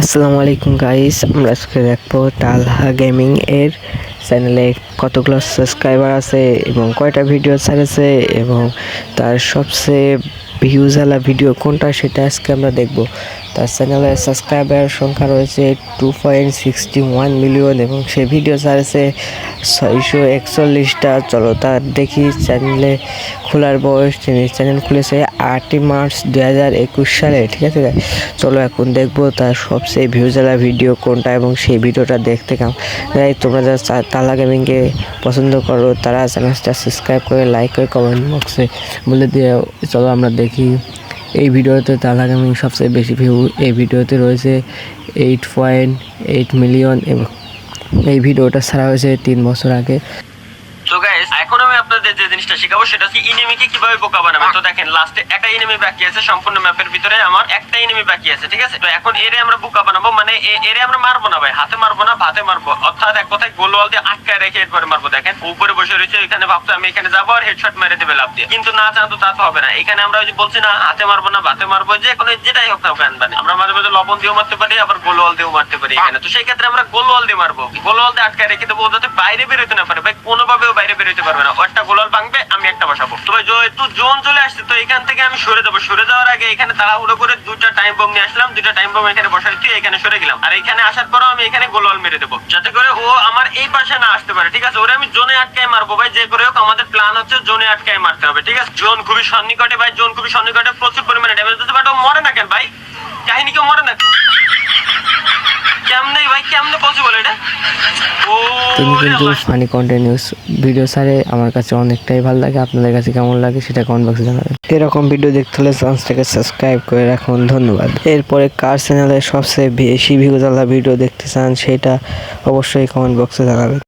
আসসালামু আলাইকুম গাইস আমরা আজকে দেখব তালহা গেমিং এর চ্যানেলে কতগুলো সাবস্ক্রাইবার আছে এবং কয়টা ভিডিও ছাড়েছে এবং তার সবচেয়ে ভিউজালা ভিডিও কোনটা সেটা আজকে আমরা দেখব। তার চ্যানেলে সাবস্ক্রাইবার সংখ্যা রয়েছে two point sixty one million এবং সে ভিডিও ছাড়েছে ছয়শো একচল্লিশটা। চলো তার দেখি চ্যানেলে খোলার বয়স। তিনি চ্যানেল খুলেছে আটই মার্চ দু হাজার একুশ সালে, ঠিক আছে? চলো এখন দেখব তার সবচেয়ে ভিউজালা ভিডিও কোনটা এবং সেই ভিডিওটা দেখতে কেমন। তাই তোমরা যারা তালা গেমিংকে পছন্দ করো, তারা চ্যানেলটা সাবস্ক্রাইব করে লাইক করে কমেন্ট বক্সে বলে দিয়ে চলো আমরা দেখি। এই ভিডিওতে তালা গেমিং সবচেয়ে বেশি ভিউ এই ভিডিওতে রয়েছে এইট পয়েন্ট এইট মিলিয়ন এবং এই ভিডিওটা ছাড়া হয়েছে তিন বছর আগে। এখন আমি আপনাদের যে জিনিসটা শেখাবো সেটা হচ্ছে কীভাবে বোকা তো দেখেন লাস্টে একটা বাকি আছে সম্পূর্ণ ম্যাপের ভিতরে, আমার একটা ইনিমি বাকি আছে, ঠিক আছে? তো এখন এরে আমরা বোকা বানাবো মানে এরে আমরা মারবো না ভাই, হাতে মারবো না মারবো, অর্থাৎ কথায় গোল ওয়াল দিয়ে আটকায় রেখে এরপরে মারবো, দেখেন? উপরে বসে রয়েছে, এখানে ভাবতো আমি এখানে যাব আর হেডশট মেরে দেবে লাভ দিয়ে। কিন্তু না চান তো তা তো হবে না। এখানে আমরা ওই বলছি না, হাতে মারবো না, বাতে মারবো, যে কোনো যেটাই হোক না ফ্যান বানে আমরা মাঝে মাঝে লবণ দিয়েও মারতে পারি, আবার গোল ওয়াল দিয়েও মারতে পারি এখানে। তো সেই ক্ষেত্রে আমরা গোল ওয়াল দিয়ে মারবো। গোল ওয়াল দিয়ে আটকায় রেখে দেবো যাতে বাইরে বেরোতে না পারে। ভাই, কোনোভাবেও বাইরে বেরোতে পারবে না। একটা গোলাল ভাঙবে একটা বসাবো। তবে যেহেতু জোন চলে আসছে, তো এখান থেকে আমি সরে যাব। সরে যাওয়ার আগে এখানে তাড়াহুড়ো করে দুটা টাইম বম নিয়ে আসলাম। দুটা টাইম বম এখানে বসার দিয়ে এখানে সরে গেলাম। আর এখানে আসার পরও আমি এখানে গোলওয়াল মেরে দেবো। যাতে করে ও আমার এই পাশে না আসতে পারে, ঠিক আছে? ওরে আমি জোনে আটকায় মারবো ভাই, যে করে হোক, আমাদের প্ল্যান হচ্ছে জোনে আটকায় মারতে হবে, ঠিক আছে? জোন খুবই সন্নিকটে ভাই, জোন খুবই সন্নিকটে প্রচুর তিনি কিন্তু ফানি কন্টিনিউস ভিডিও ছাড়ে আমার কাছে অনেকটাই ভালো লাগে। আপনাদের কাছে কেমন লাগে সেটা কমেন্ট বক্সে জানাবেন। এরকম ভিডিও দেখতে হলে চ্যানেলটাকে সাবস্ক্রাইব করে রাখুন। ধন্যবাদ। এরপরে কার চ্যানেলে সবচেয়ে বেশি ভিউজালা ভিডিও দেখতে চান সেটা অবশ্যই কমেন্ট বক্সে জানাবেন।